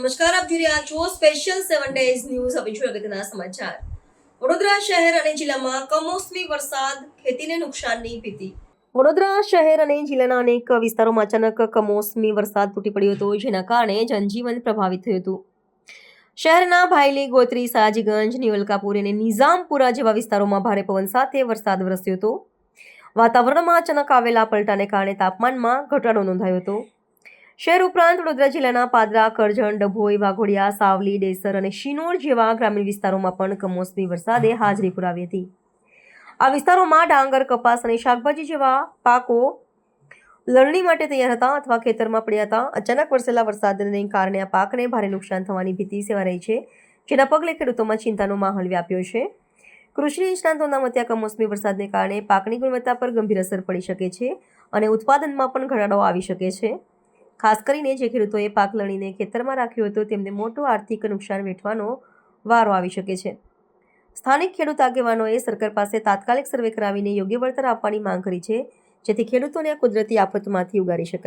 જોઈ રહ્યા છો સ્પેશિયલ સેવન ડેઝ ન્યૂઝ હવે છું અગત્યના સમાચાર. વડોદરા શહેર અને જિલ્લામાં કમોસમી વરસાદ, ખેતીને નુકસાનની ભીતિ. વડોદરા શહેર અને જિલ્લાના અનેક વિસ્તારોમાં અચાનક કમોસમી વરસાદ તૂટી પડ્યો હતો, જેના કારણે જનજીવન પ્રભાવિત થયું હતું. શહેરના ભાયલી, ગોત્રી, સાજીગંજ, નિવલકાપુર અને નિઝામપુરા જેવા વિસ્તારોમાં ભારે પવન સાથે વરસાદ વરસ્યો હતો. વાતાવરણમાં અચાનક આવેલા પલટાને કારણે તાપમાનમાં ઘટાડો નોંધાયો હતો. શહેર ઉપરાંત વડોદરા જિલ્લાના પાદરા, કરજણ, ડભોઈ, વાઘોડિયા, સાવલી ડેસર અને શિનોર જેવા ગ્રામીણ વિસ્તારોમાં પણ કમોસમી વરસાદે હાજરી પુરાવી હતી. આ વિસ્તારોમાં ડાંગર, કપાસ અને શાકભાજી જેવા પાકો લણણી માટે તૈયાર હતા અથવા ખેતરમાં પડ્યા હતા. અચાનક વરસેલા વરસાદને કારણે આ પાકને ભારે નુકસાન થવાની ભીતિ સેવા રહી છે, જેના પગલે ખેડૂતોમાં ચિંતાનો માહોલ વ્યાપ્યો છે. કૃષિ નિષ્ણાંતોના મતે કમોસમી વરસાદને કારણે પાકની ગુણવત્તા પર ગંભીર અસર પડી શકે છે અને ઉત્પાદનમાં પણ ઘટાડો આવી શકે છે. ખાસ કરીને જે ખેડૂતોએ પાક લણીને ખેતરમાં રાખ્યો હતો, તેમને મોટું આર્થિક નુકસાન વેઠવાનો વારો આવી શકે છે. સ્થાનિક ખેડૂત આગેવાનોએ સરકાર પાસે તાત્કાલિક સર્વે કરાવીને યોગ્ય વળતર આપવાની માંગ કરી છે, જેથી ખેડૂતોને આ કુદરતી આફતમાંથી ઉગારી શકાય.